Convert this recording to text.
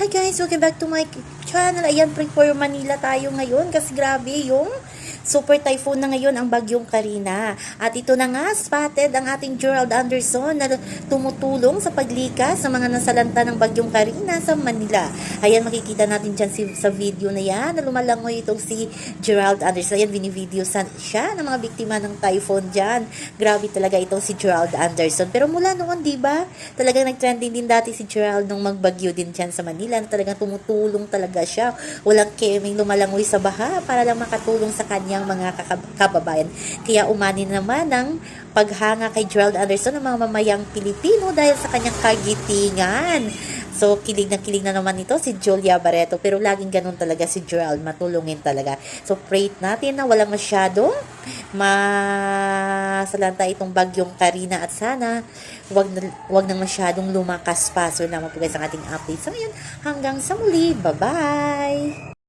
Hi guys, welcome back to my channel. Ayan, for Manila tayo ngayon kasi grabe yung super typhoon na ngayon ang bagyong Karina. At ito na nga, spotted ang ating Gerald Anderson na tumutulong sa paglikas sa mga nasalanta ng bagyong Karina sa Manila. Ayan, makikita natin dyan si, sa video na yan na lumalangoy itong si Gerald Anderson. Ayan, binivideo sa, siya ng mga biktima ng typhoon dyan. Grabe talaga itong si Gerald Anderson. Pero mula noon, di ba, talagang nag-trending din dati si Gerald nung magbagyo din dyan sa Manila. Talagang tumutulong talaga siya. Walang keming lumalangoy sa baha para lang makatulong sa kanyang mga kababayan. Kaya umani naman ng paghanga kay Gerald Anderson ng mga mamayang Pilipino dahil sa kanyang kagitingan. So, kilig na kilig na naman ito si Julia Barreto. Pero laging ganun talaga si Gerald. Matulungin talaga. So, pray natin na walang masyadong masalanta itong bagyong Karina. At sana, wag na, wag na masyadong lumakas pa. So, naman po guys ang ating update. So, ngayon, hanggang sa muli. Bye-bye!